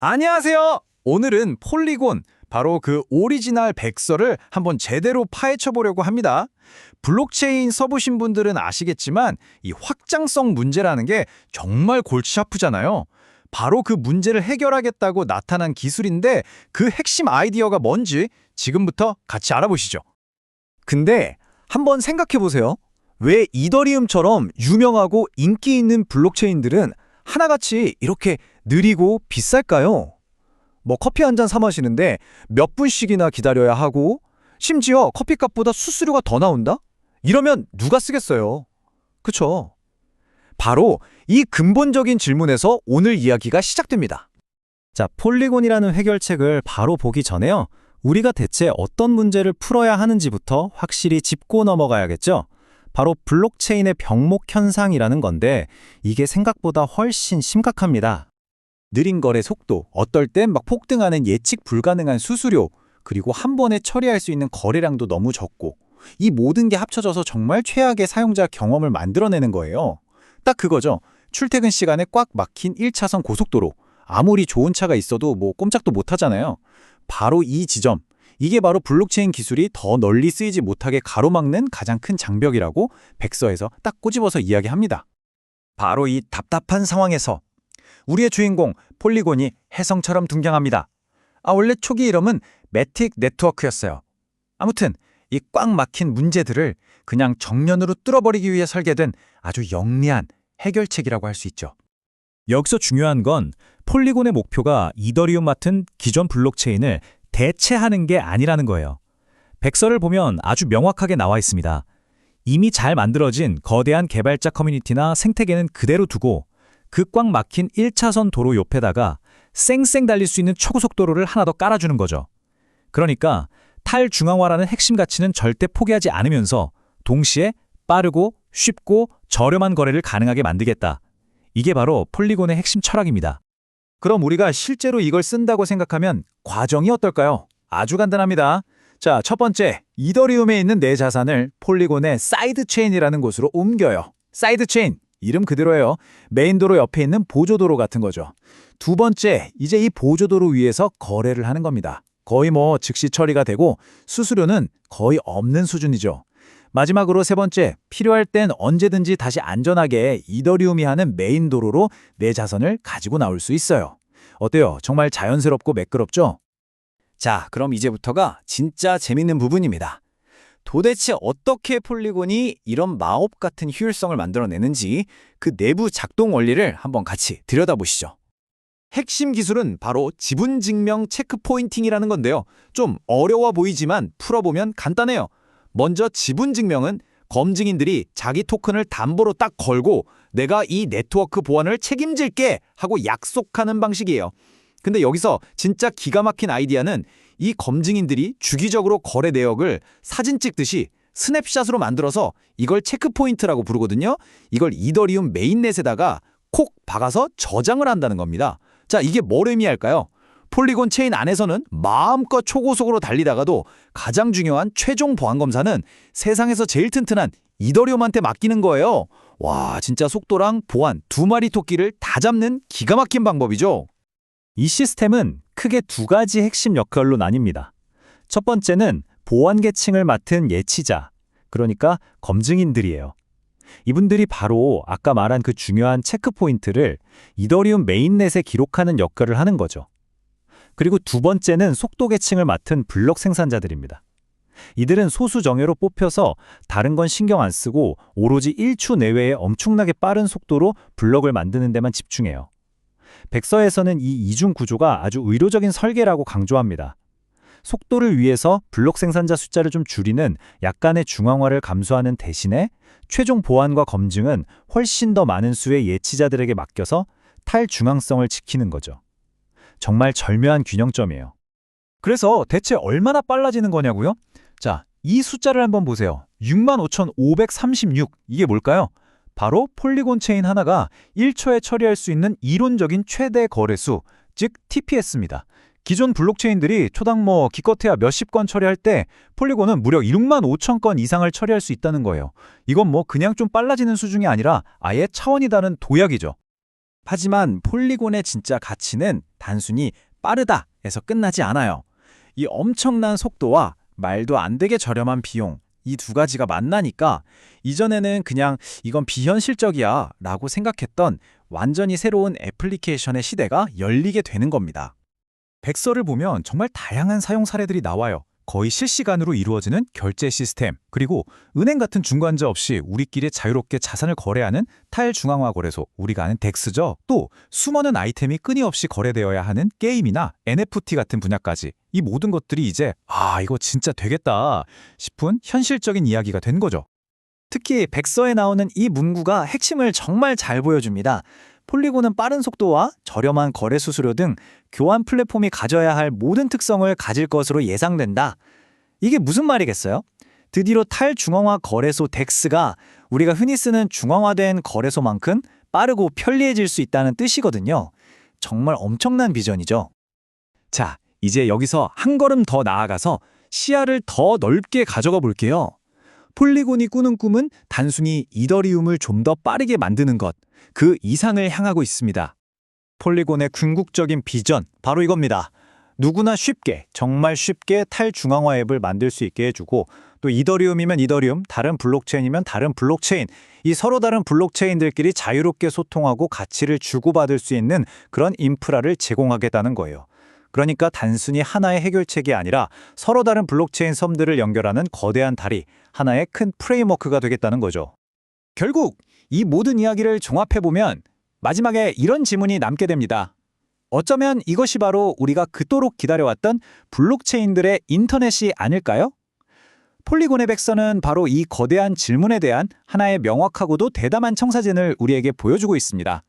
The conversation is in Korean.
안녕하세요. 오늘은 폴리곤, 바로 그 오리지널 백서를 한번 제대로 파헤쳐 보려고 합니다. 블록체인 써보신 분들은 아시겠지만 이 확장성 문제라는 게 정말 골치 아프잖아요. 바로 그 문제를 해결하겠다고 나타난 기술인데 그 핵심 아이디어가 뭔지 지금부터 같이 알아보시죠. 근데 한번 생각해 보세요. 왜 이더리움처럼 유명하고 인기 있는 블록체인들은 하나같이 이렇게 느리고 비쌀까요? 뭐 커피 한 잔 사 마시는데 몇 분씩이나 기다려야 하고 심지어 커피값보다 수수료가 더 나온다? 이러면 누가 쓰겠어요? 그쵸? 바로 이 근본적인 질문에서 오늘 이야기가 시작됩니다. 자, 폴리곤이라는 해결책을 바로 보기 전에요. 우리가 대체 어떤 문제를 풀어야 하는지부터 확실히 짚고 넘어가야겠죠? 바로 블록체인의 병목 현상이라는 건데 이게 생각보다 훨씬 심각합니다. 느린 거래 속도, 어떨 땐 막 폭등하는 예측 불가능한 수수료, 그리고 한 번에 처리할 수 있는 거래량도 너무 적고 이 모든 게 합쳐져서 정말 최악의 사용자 경험을 만들어내는 거예요. 딱 그거죠. 출퇴근 시간에 꽉 막힌 1차선 고속도로. 아무리 좋은 차가 있어도 뭐 꼼짝도 못 하잖아요. 바로 이 지점. 이게 바로 블록체인 기술이 더 널리 쓰이지 못하게 가로막는 가장 큰 장벽이라고 백서에서 딱 꼬집어서 이야기합니다. 바로 이 답답한 상황에서 우리의 주인공 폴리곤이 혜성처럼 등장합니다. 아 원래 초기 이름은 매틱 네트워크였어요. 아무튼 이 꽉 막힌 문제들을 그냥 정면으로 뚫어버리기 위해 설계된 아주 영리한 해결책이라고 할 수 있죠. 여기서 중요한 건 폴리곤의 목표가 이더리움 같은 기존 블록체인을 대체하는 게 아니라는 거예요. 백서를 보면 아주 명확하게 나와 있습니다. 이미 잘 만들어진 거대한 개발자 커뮤니티나 생태계는 그대로 두고 그 꽉 막힌 1차선 도로 옆에다가 쌩쌩 달릴 수 있는 초고속도로를 하나 더 깔아주는 거죠. 그러니까 탈중앙화라는 핵심 가치는 절대 포기하지 않으면서 동시에 빠르고 쉽고 저렴한 거래를 가능하게 만들겠다. 이게 바로 폴리곤의 핵심 철학입니다. 그럼 우리가 실제로 이걸 쓴다고 생각하면 과정이 어떨까요? 아주 간단합니다. 자, 첫 번째, 이더리움에 있는 내 자산을 폴리곤의 사이드 체인이라는 곳으로 옮겨요. 사이드 체인, 이름 그대로예요. 메인 도로 옆에 있는 보조도로 같은 거죠. 두 번째, 이제 이 보조도로 위에서 거래를 하는 겁니다. 거의 뭐 즉시 처리가 되고 수수료는 거의 없는 수준이죠. 마지막으로 세 번째, 필요할 땐 언제든지 다시 안전하게 이더리움이 하는 메인 도로로 내 자산을 가지고 나올 수 있어요. 어때요? 정말 자연스럽고 매끄럽죠? 자, 그럼 이제부터가 진짜 재밌는 부분입니다. 도대체 어떻게 폴리곤이 이런 마법 같은 효율성을 만들어내는지 그 내부 작동 원리를 한번 같이 들여다보시죠. 핵심 기술은 바로 지분 증명 체크 포인팅이라는 건데요. 좀 어려워 보이지만 풀어보면 간단해요. 먼저 지분 증명은 검증인들이 자기 토큰을 담보로 딱 걸고 내가 이 네트워크 보안을 책임질게 하고 약속하는 방식이에요. 근데 여기서 진짜 기가 막힌 아이디어는 이 검증인들이 주기적으로 거래 내역을 사진 찍듯이 스냅샷으로 만들어서 이걸 체크포인트라고 부르거든요. 이걸 이더리움 메인넷에다가 콕 박아서 저장을 한다는 겁니다. 자, 이게 뭘 의미할까요? 폴리곤 체인 안에서는 마음껏 초고속으로 달리다가도 가장 중요한 최종 보안 검사는 세상에서 제일 튼튼한 이더리움한테 맡기는 거예요. 와, 진짜 속도랑 보안 두 마리 토끼를 다 잡는 기가 막힌 방법이죠. 이 시스템은 크게 두 가지 핵심 역할로 나뉩니다. 첫 번째는 보안 계층을 맡은 예치자, 그러니까 검증인들이에요. 이분들이 바로 아까 말한 그 중요한 체크 포인트를 이더리움 메인넷에 기록하는 역할을 하는 거죠. 그리고 두 번째는 속도 계층을 맡은 블록 생산자들입니다. 이들은 소수 정예로 뽑혀서 다른 건 신경 안 쓰고 오로지 1초 내외에 엄청나게 빠른 속도로 블록을 만드는 데만 집중해요. 백서에서는 이 이중 구조가 아주 의도적인 설계라고 강조합니다. 속도를 위해서 블록 생산자 숫자를 좀 줄이는 약간의 중앙화를 감수하는 대신에 최종 보안과 검증은 훨씬 더 많은 수의 예치자들에게 맡겨서 탈중앙성을 지키는 거죠. 정말 절묘한 균형점이에요. 그래서 대체 얼마나 빨라지는 거냐고요? 자, 이 숫자를 한번 보세요. 65,536. 이게 뭘까요? 바로 폴리곤 체인 하나가 1초에 처리할 수 있는 이론적인 최대 거래수, 즉 TPS입니다. 기존 블록체인들이 초당 뭐 기껏해야 몇십 건 처리할 때 폴리곤은 무려 6만 5천 건 이상을 처리할 수 있다는 거예요. 이건 뭐 그냥 좀 빨라지는 수준이 아니라 아예 차원이 다른 도약이죠. 하지만 폴리곤의 진짜 가치는 단순히 빠르다 에서 끝나지 않아요. 이 엄청난 속도와 말도 안 되게 저렴한 비용, 이 두 가지가 만나니까 이전에는 그냥 이건 비현실적이야 라고 생각했던 완전히 새로운 애플리케이션의 시대가 열리게 되는 겁니다. 백서를 보면 정말 다양한 사용 사례들이 나와요. 거의 실시간으로 이루어지는 결제 시스템, 그리고 은행 같은 중간자 없이 우리끼리 자유롭게 자산을 거래하는 탈중앙화 거래소, 우리가 아는 덱스죠. 또 수많은 아이템이 끊임없이 거래되어야 하는 게임이나 NFT 같은 분야까지 이 모든 것들이 이제 아 이거 진짜 되겠다 싶은 현실적인 이야기가 된 거죠. 특히 백서에 나오는 이 문구가 핵심을 정말 잘 보여줍니다. 폴리곤은 빠른 속도와 저렴한 거래 수수료 등 교환 플랫폼이 가져야 할 모든 특성을 가질 것으로 예상된다. 이게 무슨 말이겠어요? 드디어 탈중앙화 거래소 덱스가 우리가 흔히 쓰는 중앙화된 거래소만큼 빠르고 편리해질 수 있다는 뜻이거든요. 정말 엄청난 비전이죠. 자, 이제 여기서 한 걸음 더 나아가서 시야를 더 넓게 가져가 볼게요. 폴리곤이 꾸는 꿈은 단순히 이더리움을 좀 더 빠르게 만드는 것, 그 이상을 향하고 있습니다. 폴리곤의 궁극적인 비전, 바로 이겁니다. 누구나 쉽게, 정말 쉽게 탈중앙화 앱을 만들 수 있게 해주고 또 이더리움이면 이더리움, 다른 블록체인이면 다른 블록체인, 이 서로 다른 블록체인들끼리 자유롭게 소통하고 가치를 주고받을 수 있는 그런 인프라를 제공하겠다는 거예요. 그러니까 단순히 하나의 해결책이 아니라 서로 다른 블록체인 섬들을 연결하는 거대한 다리, 하나의 큰 프레임워크가 되겠다는 거죠. 결국 이 모든 이야기를 종합해보면 마지막에 이런 질문이 남게 됩니다. 어쩌면 이것이 바로 우리가 그토록 기다려왔던 블록체인들의 인터넷이 아닐까요? 폴리곤의 백서는 바로 이 거대한 질문에 대한 하나의 명확하고도 대담한 청사진을 우리에게 보여주고 있습니다.